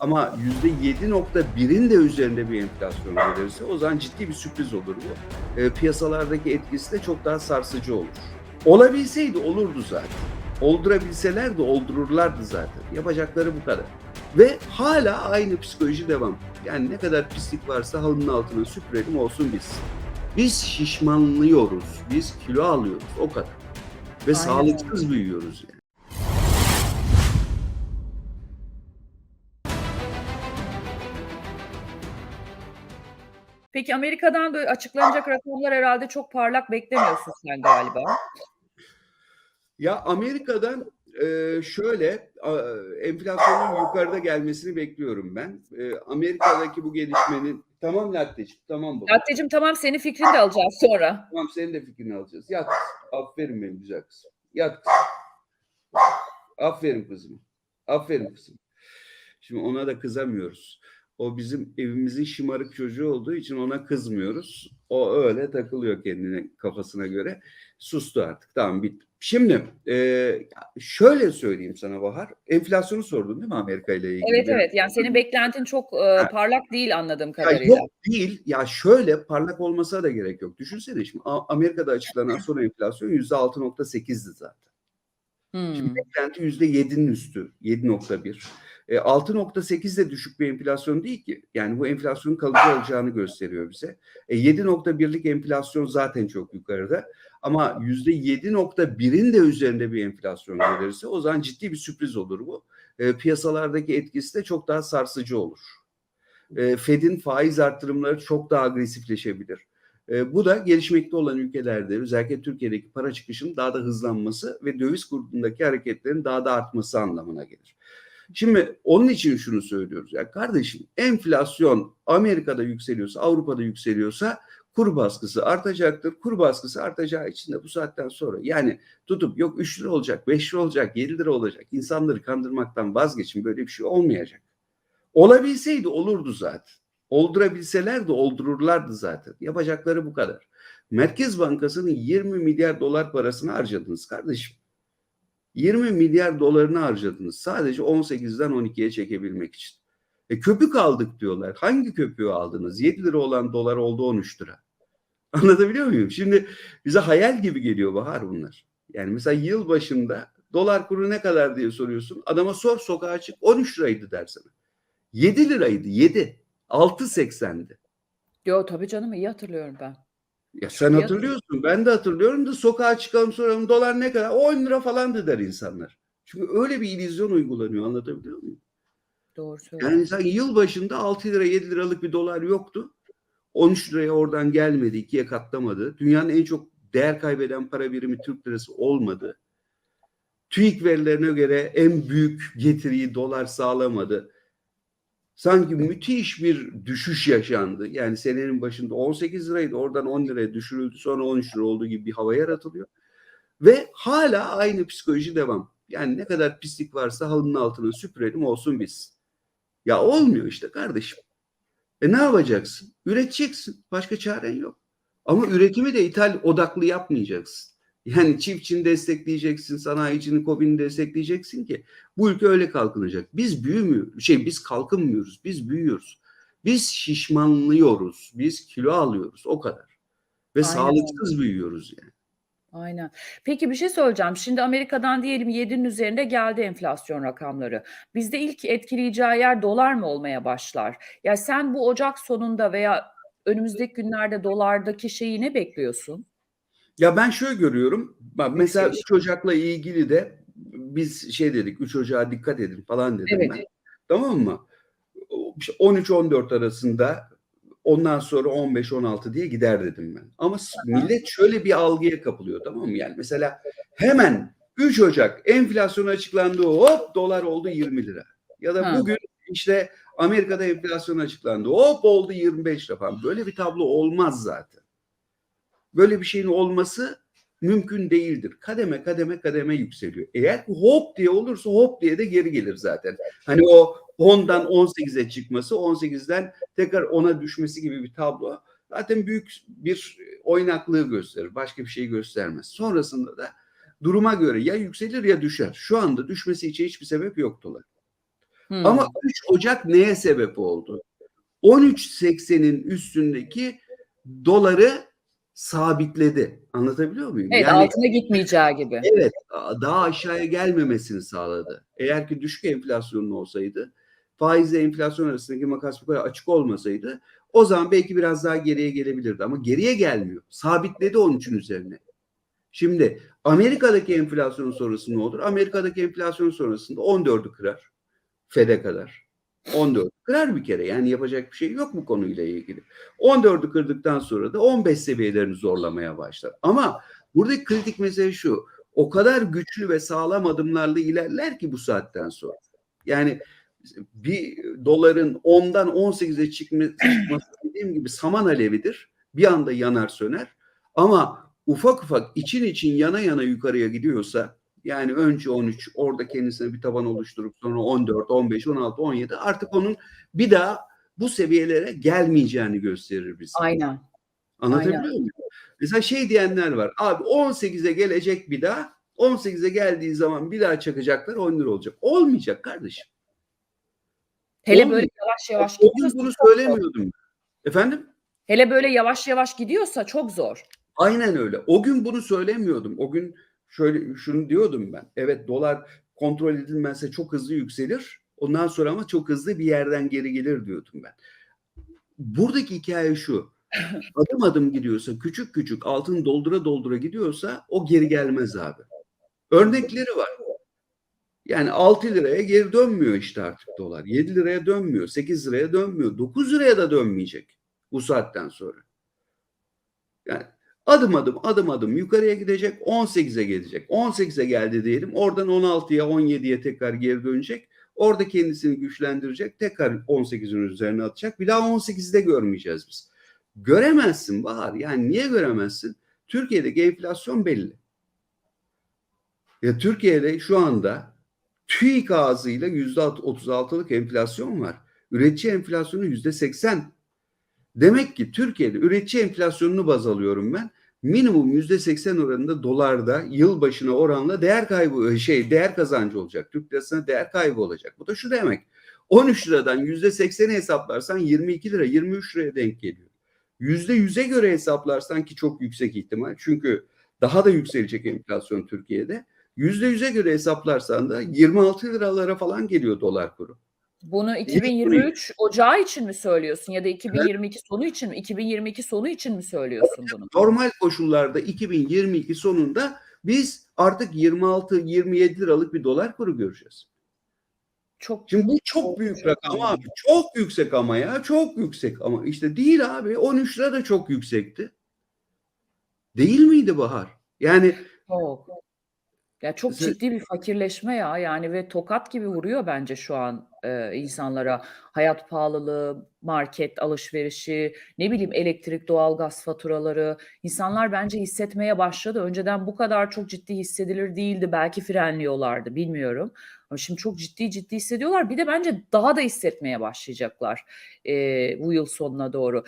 Ama %7.1'in de üzerinde bir enflasyon gelirse o zaman ciddi bir sürpriz olur bu. E, piyasalardaki etkisi de çok daha sarsıcı olur. Olabilseydi olurdu zaten. Oldurabilseler de oldururlardı zaten. Yapacakları bu kadar. Ve hala aynı psikoloji devam. Yani ne kadar pislik varsa halının altına süpürelim olsun biz. Biz şişmanlıyoruz, biz kilo alıyoruz o kadar. Ve Aynen sağlıksız büyüyoruz yani. Peki Amerika'dan böyle açıklanacak rakamlar herhalde çok parlak beklemiyorsun sen galiba. Ya Amerika'dan e, şöyle a, enflasyonun yukarıda gelmesini bekliyorum ben. E, Amerika'daki bu gelişmenin tamam Latte'ciğim tamam baba. Latte'cim tamam senin fikrini de alacağız sonra. Tamam senin de fikrini alacağız. Yat. Aferin benim güzel kızım. Yat kızım. Aferin kızım. Aferin kızım. Şimdi ona da kızamıyoruz. O bizim evimizin şımarık çocuğu olduğu için ona kızmıyoruz. O öyle takılıyor kendine kafasına göre. Sustu artık. Tamam bitti. Şimdi e, şöyle söyleyeyim sana Bahar. Enflasyonu sordun değil mi Amerika ile ilgili? Evet evet yani senin beklentin çok e, parlak değil anladığım Ya kadarıyla. yok değil. Ya şöyle parlak olmasına da gerek yok. Düşünsene şimdi Amerika'da açıklanan son enflasyon %6.8'di zaten. Hmm. Şimdi beklenti %7'nin üstü. 7.1. E, 6.8 de düşük bir enflasyon değil ki. Yani bu enflasyonun kalıcı olacağını gösteriyor bize. E, 7.1'lik enflasyon zaten çok yukarıda. Ama %7.1'in de üzerinde bir enflasyon gelirse o zaman ciddi bir sürpriz olur bu. E, piyasalardaki etkisi de çok daha sarsıcı olur. E, Fed'in faiz arttırımları çok daha agresifleşebilir. E, bu da gelişmekte olan ülkelerde özellikle Türkiye'deki para çıkışının daha da hızlanması ve döviz kurundaki hareketlerin daha da artması anlamına gelir. Şimdi onun için şunu söylüyoruz ya kardeşim enflasyon Amerika'da yükseliyorsa Avrupa'da yükseliyorsa kur baskısı artacaktır. Kur baskısı artacağı için de bu saatten sonra yani tutup yok 3 lira olacak 5 lira olacak 7 lira olacak insanları kandırmaktan vazgeçin böyle bir şey olmayacak. Olabilseydi olurdu zaten. Oldurabilseler de oldururlardı zaten. Yapacakları bu kadar. Merkez Bankası'nın 20 milyar dolar parasını harcadınız kardeşim. 20 milyar dolarını harcadınız sadece 18'den 12'ye çekebilmek için. E köpük aldık diyorlar. Hangi köpüğü aldınız? 7 lira olan dolar oldu 13 lira. Anlatabiliyor muyum? Şimdi bize hayal gibi geliyor Bahar bunlar. Yani mesela yıl başında dolar kuru ne kadar diye soruyorsun. Adama sor sokağa çık 13 liraydı der sana. 7 liraydı 7. 6.80'di. Yo tabii canım iyi hatırlıyorum ben. Ya sen Ya- hatırlıyorsun. Ben de hatırlıyorum da sokağa çıkalım soralım dolar ne kadar? 10 lira falandı der insanlar. Çünkü öyle bir illüzyon uygulanıyor anlatabiliyor muyum? Doğru söylüyorsun. Yani sen yıl başında 6 lira 7 liralık bir dolar yoktu. 13 liraya oradan gelmedi, ikiye katlamadı. Dünyanın en çok değer kaybeden para birimi Türk lirası olmadı. TÜİK verilerine göre en büyük getiriyi dolar sağlamadı. Sanki müthiş bir düşüş yaşandı. Yani senenin başında 18 liraydı oradan 10 liraya düşürüldü sonra 13 lira olduğu gibi bir hava yaratılıyor. Ve hala aynı psikoloji devam. Yani ne kadar pislik varsa halının altına süpürelim olsun biz. Ya olmuyor işte kardeşim. E ne yapacaksın? Üreteceksin. Başka çaren yok. Ama üretimi de ithal odaklı yapmayacaksın. Yani çiftçini destekleyeceksin, sanayicinin kobini destekleyeceksin ki bu ülke öyle kalkınacak. Biz büyümüyoruz. Şey biz kalkınmıyoruz. Biz büyüyoruz. Biz şişmanlıyoruz. Biz kilo alıyoruz. O kadar. Ve Aynen sağlıksız büyüyoruz yani. Aynen. Peki bir şey söyleyeceğim. Şimdi Amerika'dan diyelim 7'nin üzerinde geldi enflasyon rakamları. Bizde ilk etkileyeceği yer dolar mı olmaya başlar? Ya sen bu Ocak sonunda veya önümüzdeki günlerde dolardaki şeyi ne bekliyorsun? Ya ben şöyle görüyorum. Bak mesela Yükseliş. 3 Ocak'la ilgili de biz şey dedik 3 Ocak'a dikkat edin falan dedim Evet. ben. Tamam mı? 13-14 arasında ondan sonra 15-16 diye gider dedim ben. Ama millet şöyle bir algıya kapılıyor tamam mı? Yani mesela hemen 3 Ocak enflasyon açıklandı hop dolar oldu 20 lira. Ya da Ha. bugün işte Amerika'da enflasyon açıklandı hop oldu 25 lira falan. Böyle bir tablo olmaz zaten. Böyle bir şeyin olması mümkün değildir. Kademe kademe kademe yükseliyor. Eğer hop diye olursa hop diye de geri gelir zaten. Hani o 10'dan 18'e çıkması, 18'den tekrar 10'a düşmesi gibi bir tablo zaten büyük bir oynaklığı gösterir. Başka bir şey göstermez. Sonrasında da duruma göre ya yükselir ya düşer. Şu anda düşmesi için hiçbir sebep yok dolar. Hımm. Ama 3 Ocak neye sebep oldu? 13.80'in üstündeki doları sabitledi. Anlatabiliyor muyum? Evet, Yani altına gitmeyeceği gibi. Evet, daha aşağıya gelmemesini sağladı. Eğer ki düşük enflasyonlu olsaydı, faizle enflasyon arasındaki makas bu kadar açık olmasaydı o zaman belki biraz daha geriye gelebilirdi ama geriye gelmiyor. Sabitledi 13'ün üzerine. Şimdi Amerika'daki enflasyon sonrası ne olur? Amerika'daki enflasyon sonrasında 14'ü kırar. Fed'e kadar. 14 kırar bir kere. Yani yapacak bir şey yok bu konuyla ilgili. 14'ü kırdıktan sonra da 15 seviyelerini zorlamaya başlar. Ama buradaki kritik mesele şu. O kadar güçlü ve sağlam adımlarla ilerler ki bu saatten sonra. Yani bir doların 10'dan 18'e çıkması, dediğim gibi saman alevidir. Bir anda yanar söner. Ama ufak ufak için için yana yana yukarıya gidiyorsa yani önce 13 orada kendisine bir taban oluşturup sonra 14, 15, 16, 17 artık onun bir daha bu seviyelere gelmeyeceğini gösterir bize. Aynen. Anlatabiliyor Aynen. muyum? Mesela şey diyenler var. Abi 18'e gelecek bir daha. 18'e geldiği zaman bir daha çakacaklar 10 lira olacak. Olmayacak kardeşim. Hele Olmuyor. böyle yavaş yavaş O gidiyorsa bunu zor. söylemiyordum. ben. Efendim? Hele böyle yavaş yavaş gidiyorsa çok zor. Aynen öyle. O gün bunu söylemiyordum. O gün şöyle şunu diyordum ben. Evet dolar kontrol edilmezse çok hızlı yükselir. Ondan sonra ama çok hızlı bir yerden geri gelir diyordum ben. Buradaki hikaye şu. Adım adım gidiyorsa, küçük küçük altın doldura doldura gidiyorsa o geri gelmez abi. Örnekleri var. Yani 6 liraya geri dönmüyor işte artık dolar. 7 liraya dönmüyor, 8 liraya dönmüyor, 9 liraya da dönmeyecek bu saatten sonra. Yani adım adım adım adım yukarıya gidecek 18'e gelecek. 18'e geldi diyelim oradan 16'ya 17'ye tekrar geri dönecek. Orada kendisini güçlendirecek tekrar 18'in üzerine atacak. Bir daha 18'de görmeyeceğiz biz. Göremezsin Bahar. Yani niye göremezsin? Türkiye'deki enflasyon belli. Ya Türkiye'de şu anda TÜİK ağzıyla %36'lık enflasyon var. Üretici enflasyonu %80. Demek ki Türkiye'de üretici enflasyonunu baz alıyorum ben. Minimum %80 oranında dolarda yıl başına oranla değer kaybı şey değer kazancı olacak. Türk lirasına değer kaybı olacak. Bu da şu demek. 13 liradan %80'i hesaplarsan 22 lira 23 liraya denk geliyor. %100'e göre hesaplarsan ki çok yüksek ihtimal. Çünkü daha da yükselecek enflasyon Türkiye'de. %100'e göre hesaplarsan da 26 liralara falan geliyor dolar kuru. Bunu 2023 Ocağı için mi söylüyorsun ya da 2022 sonu için mi? 2022 sonu için mi söylüyorsun bunu? Normal koşullarda 2022 sonunda biz artık 26-27 liralık bir dolar kuru göreceğiz. Çok Şimdi bu çok büyük rakam abi. Çok yüksek ama ya. Çok yüksek ama işte değil abi. 13 lira da çok yüksekti. Değil miydi Bahar? Yani çok. Ya çok Mesela- ciddi bir fakirleşme ya yani ve tokat gibi vuruyor bence şu an e, insanlara. Hayat pahalılığı, market alışverişi, ne bileyim elektrik, doğalgaz faturaları. İnsanlar bence hissetmeye başladı. Önceden bu kadar çok ciddi hissedilir değildi. Belki frenliyorlardı bilmiyorum. Ama şimdi çok ciddi ciddi hissediyorlar. Bir de bence daha da hissetmeye başlayacaklar e, bu yıl sonuna doğru.